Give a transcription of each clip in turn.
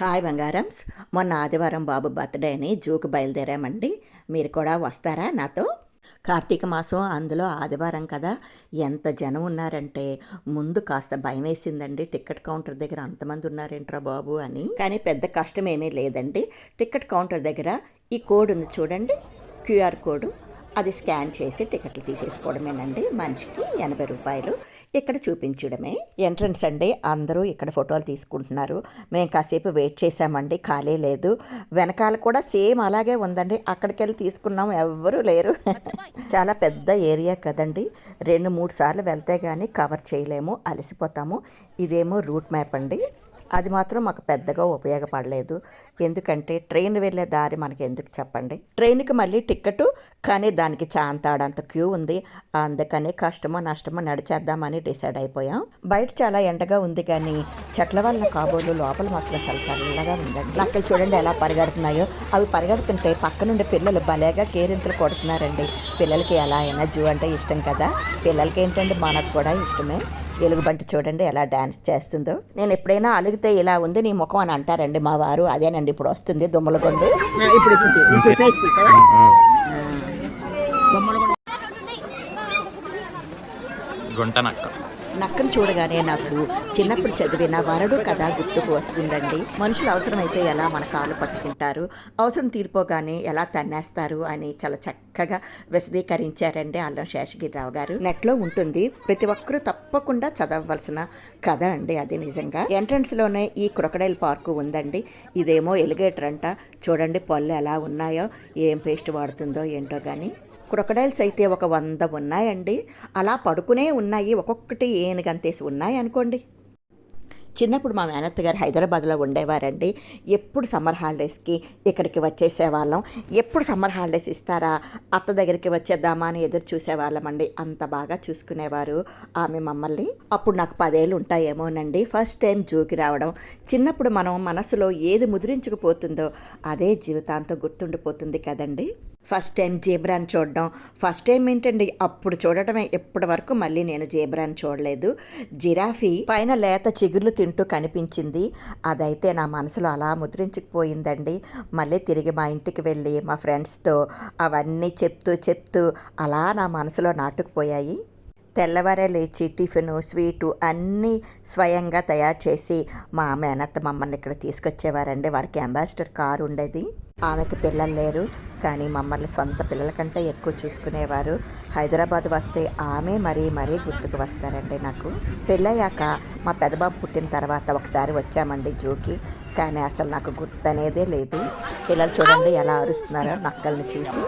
Hi బంగారమ్స్. మొన్న ఆదివారం బాబు birthday అని జూకు బయలుదేరామండి. మీరు కూడా వస్తారా నాతో? కార్తీక మాసం అందులో ఆదివారం కదా. ఎంత జనం ఉన్నారంటే ముందు కాస్త భయం వేసిందండి. టికెట్ కౌంటర్ దగ్గర అంతమంది ఉన్నారేంట్రా బాబు అని. కానీ పెద్ద కష్టం ఏమీ లేదండి. టికెట్ కౌంటర్ దగ్గర ఈ కోడ్ ఉంది చూడండి. QR code. అది స్కాన్ చేసి టికెట్లు తీసేసుకోవడమేనండి. మనిషికి ఎనభై రూపాయలు. ఇక్కడ చూపించడమే. ఎంట్రన్స్ అండి అందరూ ఇక్కడ ఫోటోలు తీసుకుంటున్నారు. మేము కాసేపు వెయిట్ చేసామండి ఖాళీ లేదు. వెనకాల కూడా సేమ్ అలాగే ఉందండి. అక్కడికి వెళ్ళి తీసుకున్నాం ఎవ్వరూ లేరు. చాలా పెద్ద ఏరియా కదండి. రెండు మూడు సార్లు వెళ్తే కానీ కవర్ చేయలేము అలసిపోతాము. ఇదేమో రూట్ మ్యాప్ అండి. అది మాత్రం మాకు పెద్దగా ఉపయోగపడలేదు. ఎందుకంటే ట్రైన్ వెళ్ళే దారి మనకి ఎందుకు చెప్పండి? ట్రైన్కి మళ్ళీ టికెట్ కానీ దానికి చాంతాడంత క్యూ ఉంది. అందుకని కష్టమో నష్టమో నడిచేద్దామని డిసైడ్ అయిపోయాం. బయట చాలా ఎండగా ఉంది కానీ చెట్ల వల్ల కాబోలు లోపల మాత్రం చాలా చల్లగా ఉందండి. నక్కలు చూడండి ఎలా పరిగెడుతున్నాయో. అవి పరిగెడుతుంటే పక్క నుండి పిల్లలు భలేగా కేరింతలు కొడుతున్నారండి. పిల్లలకి ఎలా అయినా జూ అంటే ఇష్టం కదా. పిల్లలకి ఏంటంటే మనకు కూడా ఇష్టమే. ఎలుగుబంటి చూడండి ఎలా డాన్స్ చేస్తుందో. నేను ఎప్పుడైనా అలిగితే ఇలా ఉంది నీ ముఖం అని అంటారండి మా వారు. అదేనండి ఇప్పుడు వస్తుంది దుమ్మలగొండు ఇప్పుడు ఇప్పుడు నక్కను చూడగానే నాకు చిన్నప్పుడు చదివిన వరడు కథ గుర్తుకు వస్తుందండి. మనుషులు అవసరమైతే ఎలా మన కాళ్ళు పట్టుకుంటారు? అవసరం తీరిపోగానే ఎలా తన్నేస్తారు? అని చాలా చక్కగా విశదీకరించారండి అల్లం శేషగిరిరావు గారు. నెట్లో ఉంటుంది. ప్రతి ఒక్కరూ తప్పకుండా చదవవలసిన కథ అండి అది నిజంగా. ఎంట్రన్స్లోనే ఈ క్రొకడైల్ పార్కు ఉందండి. ఇదేమో ఎలిగేటర్ అంట. చూడండి పళ్ళు ఎలా ఉన్నాయో ఏం పేస్ట్ వాడుతుందో ఏంటో కానీ క్రొకడైల్స్ అయితే ఒక వంద ఉన్నాయండి. అలా పడుకునే ఉన్నాయి. ఒక్కొక్కటి ఏనుగంతేసి ఉన్నాయి అనుకోండి. చిన్నప్పుడు మా మేనత్త గారు హైదరాబాద్లో ఉండేవారండి. ఎప్పుడు సమ్మర్ హాలిడేస్కి ఇక్కడికి వచ్చేసేవాళ్ళం. ఎప్పుడు సమ్మర్ హాలిడేస్ ఇస్తారా? అత్త దగ్గరికి వచ్చేద్దామా అని ఎదురు చూసేవాళ్ళమండి. అంత బాగా చూసుకునేవారు ఆమె మమ్మల్ని. అప్పుడు నాకు పదేళ్ళు ఉంటాయేమోనండి. ఫస్ట్ టైం జూకి రావడం. చిన్నప్పుడు మనం మనసులో ఏది ముద్రించుకుపోతుందో అదే జీవితాంతం గుర్తుండిపోతుంది కదండి. ఫస్ట్ టైం జీబ్రాని చూడడం. ఫస్ట్ టైం ఏంటండి? అప్పుడు చూడటమే. ఇప్పటి వరకు మళ్ళీ నేను జీబ్రాని చూడలేదు. జిరాఫీ పైన లేత చిగుర్లు తింటూ కనిపించింది. అదైతే నా మనసులో అలా ముద్రించుకుపోయిందండి. మళ్ళీ తిరిగి మా ఇంటికి వెళ్ళి మా ఫ్రెండ్స్తో అవన్నీ చెప్తూ చెప్తూ అలా నా మనసులో నాటుకుపోయాయి. తెల్లవారే లేచి టిఫిను స్వీటు అన్నీ స్వయంగా తయారు చేసి మా మేనత్త మమ్మల్ని ఇక్కడ తీసుకొచ్చేవారండి. వారికి అంబాసిడర్ కారు ఉండేది ఆమెకి పిల్లలు లేరు. కానీ మమ్మల్ని సొంత పిల్లల కంటే ఎక్కువ చూసుకునేవారు. హైదరాబాద్ వస్తే ఆమె మరీ మరీ గుర్తుకు వస్తారండి నాకు. పెళ్ళయ్యాక మా పెదబాబు పుట్టిన తర్వాత ఒకసారి వచ్చామండి జూకి. కానీ అసలు నాకు గుర్తనేదే లేదు. పిల్లలు చూడండి ఎలా అరుస్తున్నారో నక్కల్ని చూసి.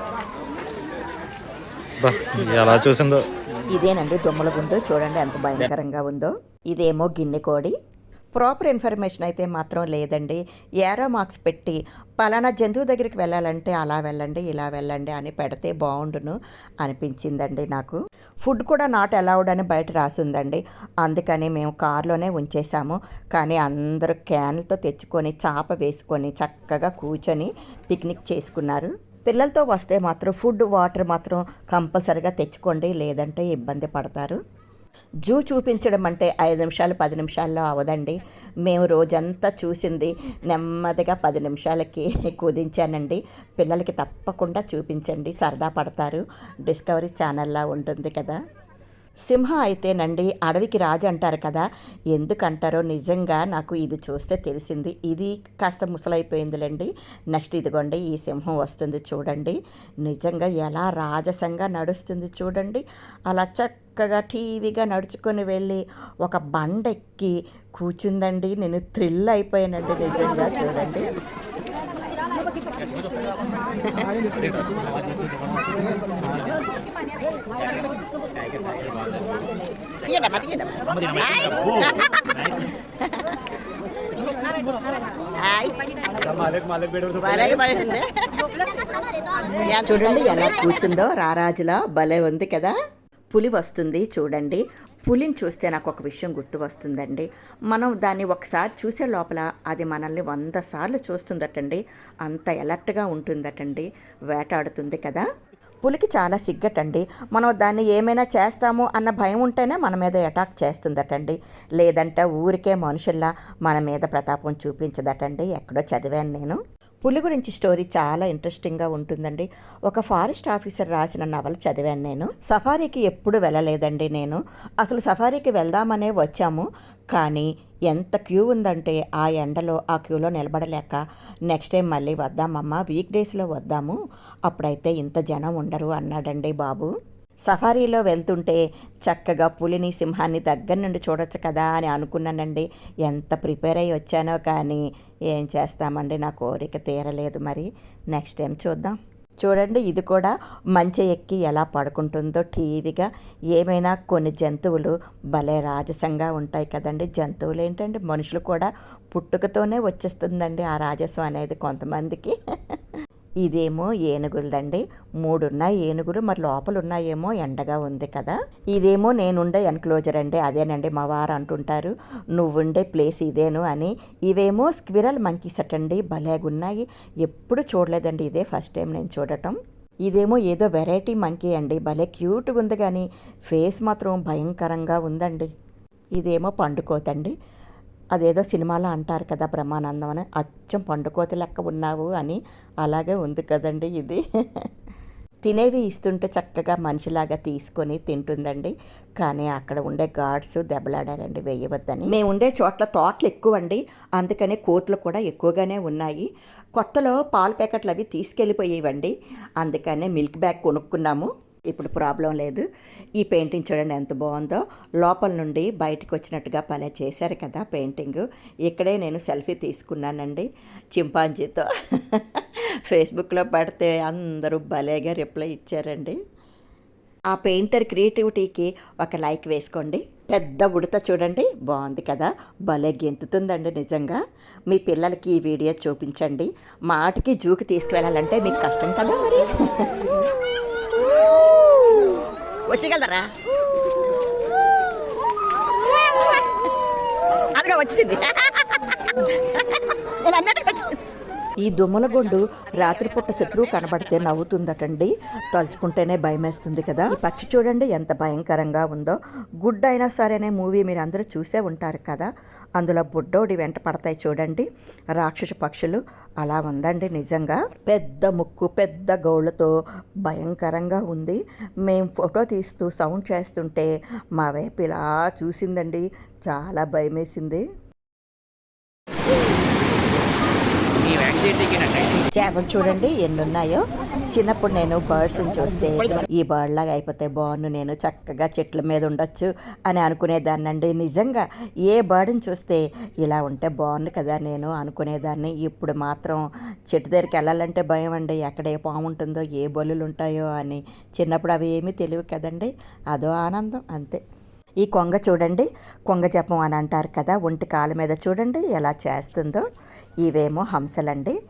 ఎలా చూసిందో. ఇదేనండి దుమ్మల గుండు. చూడండి ఎంత భయంకరంగా ఉందో. ఇదేమో గిన్నె కోడి. ప్రాపర్ ఇన్ఫర్మేషన్ అయితే మాత్రం లేదండి. ఏరో మార్క్స్ పెట్టి పలానా జంతువు దగ్గరికి వెళ్ళాలంటే అలా వెళ్ళండి ఇలా వెళ్ళండి అని పెడితే బాగుండును అనిపించిందండి నాకు. ఫుడ్ కూడా నాట్ అలౌడ్ అని బయట రాసిందండి. అందుకని మేము కారులోనే ఉంచేసాము కానీ అందరూ క్యాన్లతో తెచ్చుకొని చాప వేసుకొని చక్కగా కూర్చొని పిక్నిక్ చేసుకున్నారు. పిల్లలతో వస్తే మాత్రం ఫుడ్ వాటర్ మాత్రం కంపల్సరిగా తెచ్చుకోండి లేదంటే ఇబ్బంది పడతారు. జూ చూపించడం అంటే ఐదు నిమిషాలు పది నిమిషాల్లో అవదండి. మేము రోజంతా చూసింది నెమ్మదిగా పది నిమిషాలకి కుదించానండి. పిల్లలకి తప్పకుండా చూపించండి. సరదా పడతారు. డిస్కవరీ ఛానల్లా ఉంటుంది కదా. సింహం అయితేనండి అడవికి రాజు అంటారు కదా. ఎందుకంటారో నిజంగా నాకు ఇది చూస్తే తెలిసింది. ఇది కాస్త ముసలైపోయిందిలేండి. నెక్స్ట్ ఇదిగోండి ఈ సింహం వస్తుంది చూడండి. నిజంగా ఎలా రాజసంగా నడుస్తుంది చూడండి. అలా చక్కగా టీవీగా నడుచుకొని వెళ్ళి ఒక బండ ఎక్కి కూర్చుందండి. నేను థ్రిల్ అయిపోయానండి నిజంగా చూడండి. హాయ్ చూడండి ఎలా కూర్చుందో రారాజులా భలే ఉంది కదా. పులి వస్తుంది చూడండి. పులిని చూస్తే నాకు ఒక విషయం గుర్తు వస్తుందండి. మనం దాన్ని ఒకసారి చూసే లోపల అది మనల్ని వంద సార్లు చూస్తుందటండి. అంత ఎలర్ట్గా ఉంటుందటండి. వేటాడుతుంది కదా. పులికి చాలా సిగ్గటండి. మనం దాన్ని ఏమైనా చేస్తాము అన్న భయం ఉంటేనే మన మీద అటాక్ చేస్తుందటండి. లేదంటే ఊరికే మనుషుల్లా మన మీద ప్రతాపం చూపించదటండి. ఎక్కడో చదివాను నేను. పులి గురించి స్టోరీ చాలా ఇంట్రెస్టింగ్గా ఉంటుందండి. ఒక ఫారెస్ట్ ఆఫీసర్ రాసిన నవల చదివాను నేను. సఫారీకి ఎప్పుడు వెళ్ళలేదండి నేను. అసలు సఫారీకి వెళ్దామనే వచ్చాము. కానీ ఎంత క్యూ ఉందంటే ఆ ఎండలో ఆ క్యూలో నిలబడలేక నెక్స్ట్ టైం మళ్ళీ వద్దామమ్మా వీక్ డేస్లో వద్దాము. అప్పుడైతే ఇంత జనం ఉండరు అన్నాడండి బాబు. సఫారీలో వెళ్తుంటే చక్కగా పులిని సింహాన్ని దగ్గర నుండి చూడొచ్చు కదా అని అనుకున్నానండి. ఎంత ప్రిపేర్ అయ్యి వచ్చానో కానీ ఏం చేస్తామండి? నా కోరిక తీరలేదు మరి. నెక్స్ట్ టైం చూద్దాం. చూడండి ఇది కూడా మంచి ఎక్కి ఎలా పడుకుంటుందో టీవీగా. ఏమైనా కొన్ని జంతువులు భలే రాజసంగా ఉంటాయి కదండి. జంతువులు ఏంటండి? మనుషులు కూడా పుట్టుకతోనే వచ్చేస్తుందండి ఆ రాజసం అనేది కొంతమందికి. ఇదేమో ఏనుగులదండి. మూడున్నాయి ఏనుగులు మరి లోపల ఉన్నాయేమో ఎండగా ఉంది కదా. ఇదేమో నేనుండే ఎన్క్లోజర్ అండి. అదేనండి మా వారు అంటుంటారు. నువ్వుండే ప్లేస్ ఇదేను అని. ఇవేమో స్క్విరల్ మంకీస్ అటండి. భలేగున్నాయి. ఎప్పుడు చూడలేదండి ఇదే ఫస్ట్ టైం నేను చూడటం. ఇదేమో ఏదో వెరైటీ మంకీ అండి. భలే క్యూట్గా ఉంది కానీ ఫేస్ మాత్రం భయంకరంగా ఉందండి. ఇదేమో పండుకోతండి. అదేదో సినిమాలో అంటారు కదా బ్రహ్మానందం అని అచ్చం పండుకోత లెక్క ఉన్నావు అని. అలాగే ఉంది కదండి ఇది. తినేవి ఇస్తుంటే చక్కగా మనిషిలాగా తీసుకొని తింటుందండి. కానీ అక్కడ ఉండే గాడ్స్ దెబ్బలాడారండి వేయవద్దని. మేము ఉండే చోట్ల తోటలు ఎక్కువ అండి అందుకనే కోతులు కూడా ఎక్కువగానే ఉన్నాయి. కొత్తలో పాల ప్యాకెట్లు అవి తీసుకెళ్ళిపోయేవండి. అందుకనే మిల్క్ బ్యాగ్ కొనుక్కున్నాము. ఇప్పుడు ప్రాబ్లం లేదు. ఈ పెయింటింగ్ చూడండి ఎంత బాగుందో. లోపల నుండి బయటకు వచ్చినట్టుగా భలే చేశారు కదా పెయింటింగ్. ఇక్కడే నేను సెల్ఫీ తీసుకున్నానండి చింపాంజీతో. ఫేస్బుక్లో పడితే అందరూ భలేగా రిప్లై ఇచ్చారండి. ఆ పెయింటర్ క్రియేటివిటీకి ఒక లైక్ వేసుకోండి. పెద్ద ఉడత చూడండి. బాగుంది కదా. భలే గెంతుతుందండి నిజంగా. మీ పిల్లలకి ఈ వీడియో చూపించండి. మాటికి జూకి తీసుకువెళ్ళాలంటే మీకు కష్టం కదా మరి. వచ్చగలరా అదిగా వచ్చింది నేను అన్నట్టు వచ్చింది ఈ దుమ్మలగొండు రాత్రిపూట శత్రువు కనబడితే నవ్వుతుందటండి. తలుచుకుంటేనే భయమేస్తుంది కదా. ఈ పక్షి చూడండి ఎంత భయంకరంగా ఉందో. గుడ్ అయినా సరే అనే మూవీ మీరు అందరూ చూసే ఉంటారు కదా. అందులో బుడ్డోడి వెంట పడతాయి చూడండి. రాక్షస పక్షులు అలా ఉందండి నిజంగా. పెద్ద ముక్కు పెద్ద గోళ్ళతో భయంకరంగా ఉంది. మేము ఫోటో తీస్తూ సౌండ్ చేస్తుంటే మా వైపు ఇలా చూసిందండి. చాలా భయమేసింది. చేపలు చూడండి ఎన్ని ఉన్నాయో చిన్నప్పుడు నేను బర్డ్స్ని చూస్తే ఈ బర్డ్ లాగా అయిపోతే బాగున్ను నేను చక్కగా చెట్ల మీద ఉండొచ్చు అని అనుకునేదాన్నండి. నిజంగా ఏ బర్డ్ని చూస్తే ఇలా ఉంటే బాగుంది కదా నేను అనుకునేదాన్ని. ఇప్పుడు మాత్రం చెట్టు దగ్గరికి వెళ్ళాలంటే భయం అండి ఎక్కడ ఏ పాము ఉంటుందో ఏ బొల్లులు ఉంటాయో అని. చిన్నప్పుడు అవి ఏమీ తెలియవు కదండి అదో ఆనందం అంతే. ఈ కొంగ చూడండి కొంగ జపం అని అంటారు కదా ఒంటి కాళ్ళ మీద చూడండి ఎలా చేస్తుందో. ఇవేమో హంసలండి.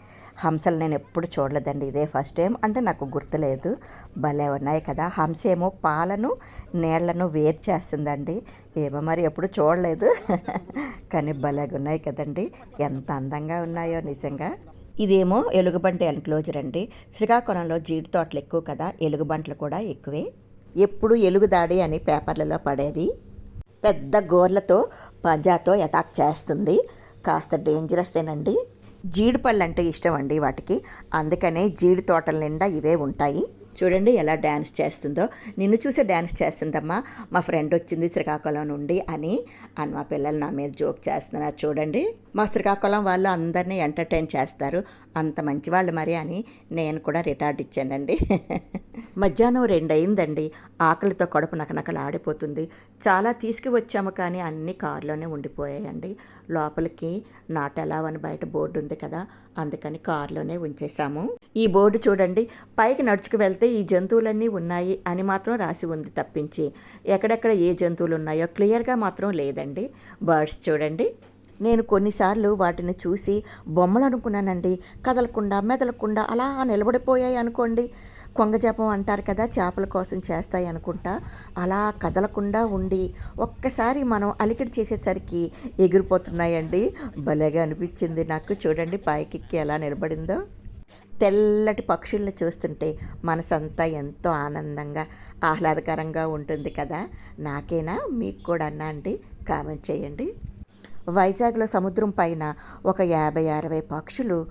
హంసలు నేను ఎప్పుడు చూడలేదండి ఇదే ఫస్ట్ టైం. అంటే నాకు గుర్తులేదు. భలే ఉన్నాయి కదా. హంస ఏమో పాలను నీళ్ళను వేరు చేస్తుందండి. ఏమో మరి ఎప్పుడు చూడలేదు. కానీ భలేగా ఉన్నాయి కదండి. ఎంత అందంగా ఉన్నాయో నిజంగా. ఇదేమో ఎలుగుబంటి ఎన్క్లోజర్ అండి. శ్రీకాకుళంలో జీడి తోటలు ఎక్కువ కదా. ఎలుగుబంట్లు కూడా ఎక్కువే. ఎప్పుడు ఎలుగుదాడి అని పేపర్లలో పడేవి పెద్ద గోర్లతో పంజాతో అటాక్ చేస్తుంది. కాస్త డేంజరస్సేనండి జీడిపళ్ళు అంటే ఇష్టం అండి వాటికి. అందుకనే జీడి తోటల నిండా ఇవే ఉంటాయి. చూడండి ఎలా డ్యాన్స్ చేస్తుందో. నిన్ను చూసే డ్యాన్స్ చేస్తుందమ్మా. మా ఫ్రెండ్ వచ్చింది శ్రీకాకుళం నుండి అని. అని మా పిల్లలు నా మీద జోక్ చేస్తున్నారు చూడండి. మా శ్రీకాకుళం వాళ్ళు అందరినీ ఎంటర్టైన్ చేస్తారు. అంత మంచి వాళ్ళు మరి అని నేను కూడా రిటార్డ్ ఇచ్చానండి. మధ్యాహ్నం రెండు అయిందండి ఆకలితో కడుపు నకనకలు ఆడిపోతుంది చాలా తీసుకువచ్చాము కానీ అన్ని కారులోనే ఉండిపోయాయండి. లోపలికి నాట్ అలౌ అని బయట బోర్డు ఉంది కదా అందుకని కారులోనే ఉంచేసాము ఈ బోర్డు చూడండి. పైకి నడుచుకు వెళ్తే ఈ జంతువులన్నీ ఉన్నాయి అని మాత్రం రాసి ఉంది తప్పించి. ఎక్కడెక్కడ ఏ జంతువులు ఉన్నాయో క్లియర్గా మాత్రం లేదండి. బర్డ్స్ చూడండి. నేను కొన్నిసార్లు వాటిని చూసి బొమ్మలు అనుకున్నానండి కదలకుండా మెదలకుండా అలా నిలబడిపోయాయి అనుకోండి. కొంగజాపం అంటారు కదా చేపల కోసం చేస్తాయి అనుకుంటా. అలా కదలకుండా ఉండి ఒక్కసారి మనం అలికిడి చేసేసరికి ఎగిరిపోతున్నాయండి. భలేగా అనిపించింది నాకు. చూడండి పైకి ఎలా నిలబడిందో. తెల్లటి పక్షుల్ని చూస్తుంటే మనసంతా ఎంతో ఆనందంగా ఆహ్లాదకరంగా ఉంటుంది కదా? నాకేనా? మీకు కూడా అన్నా అండి. కామెంట్ చేయండి. వైజాగ్లో సముద్రం పైన ఒక యాభై అరవై పక్షులు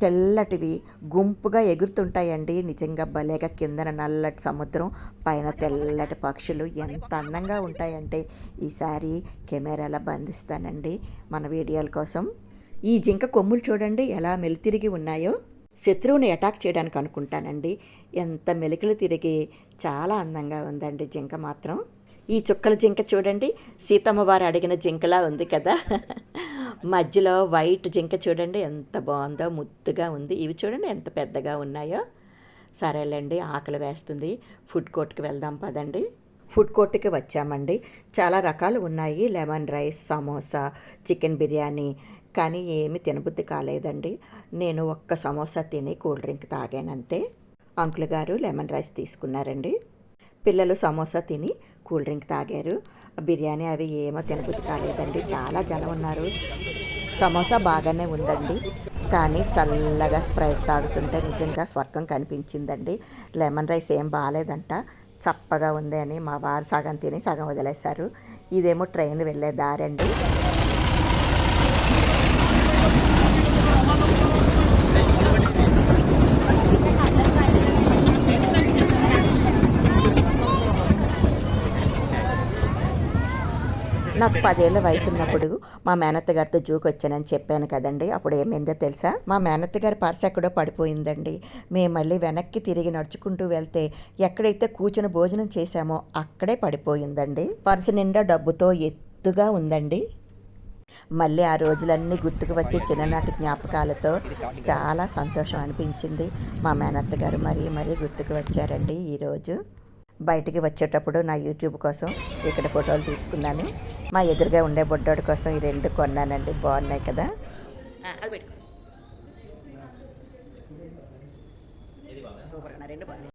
తెల్లటివి గుంపుగా ఎగురుతుంటాయండి. నిజంగా భలేగా కిందన నల్లటి సముద్రం పైన తెల్లటి పక్షులు ఎంత అందంగా ఉంటాయంటే ఈసారి కెమెరాలో బంధిస్తానండి మన వీడియోల కోసం. ఈ జింక కొమ్ములు చూడండి ఎలా మెలితిరిగి ఉన్నాయో. శత్రువుని అటాక్ చేయడానికి అనుకుంటానండి. ఎంత మెలికలు తిరిగి చాలా అందంగా ఉందండి జింక మాత్రం. ఈ చుక్కల జింక చూడండి. సీతమ్మ వారు అడిగిన జింకలా ఉంది కదా. మధ్యలో వైట్ జింక చూడండి. ఎంత బాగుందో ముద్దుగా ఉంది. ఇవి చూడండి ఎంత పెద్దగా ఉన్నాయో. సరేలేండి ఆకలి వేస్తుంది. ఫుడ్ కోర్ట్కి వెళ్దాం పదండి. ఫుడ్ కోర్ట్కి వచ్చామండి. చాలా రకాలు ఉన్నాయి. Lemon rice samosa chicken biryani కానీ ఏమి తినబుద్ధి కాలేదండి. నేను ఒక్క సమోసా తిని కూల్ డ్రింక్ తాగానంతే అంకుల్ గారు లెమన్ రైస్ తీసుకున్నారండి. పిల్లలు సమోసా తిని కూల్ డ్రింక్ తాగారు. బిర్యానీ అవి ఏమో తినబుద్ధి కాలేదండి. చాలా జనం ఉన్నారు. సమోసా బాగానే ఉందండి. కానీ చల్లగా స్ప్రైట్ తాగుతుంటే నిజంగా స్వర్గం కనిపించిందండి. లెమన్ రైస్ ఏం బాగాలేదంట. చప్పగా ఉంది అని మా వారు సగం తిని సగం వదిలేశారు. ఇదేమో ట్రైన్ వెళ్ళే దారండి. నాకు పదేళ్ళ వయసు ఉన్నప్పుడు మా మేనత్త గారితో జూకి వచ్చానని చెప్పాను కదండి. అప్పుడు ఏమైందో తెలుసా? మా మేనత్త గారి పర్స్ ఎక్కడో పడిపోయిందండి. మేము మళ్ళీ వెనక్కి తిరిగి నడుచుకుంటూ వెళ్తే ఎక్కడైతే కూర్చుని భోజనం చేశామో అక్కడే పడిపోయిందండి. పర్సు నిండా డబ్బుతో ఎత్తుగా ఉందండి. మళ్ళీ ఆ రోజులన్నీ గుర్తుకు వచ్చే చిన్ననాటి జ్ఞాపకాలతో చాలా సంతోషం అనిపించింది. మా మేనత్త గారు మరీ మరీ గుర్తుకు వచ్చారండి ఈరోజు బయటికి వచ్చేటప్పుడు నా యూట్యూబ్ కోసం ఇక్కడ ఫోటోలు తీసుకున్నాను. మా ఎదురుగా ఉండే బొడ్డోడి కోసం ఈ రెండు కొన్నానండి. బాగున్నాయి కదా? సూపర్ రెండు బాగున్నాయి.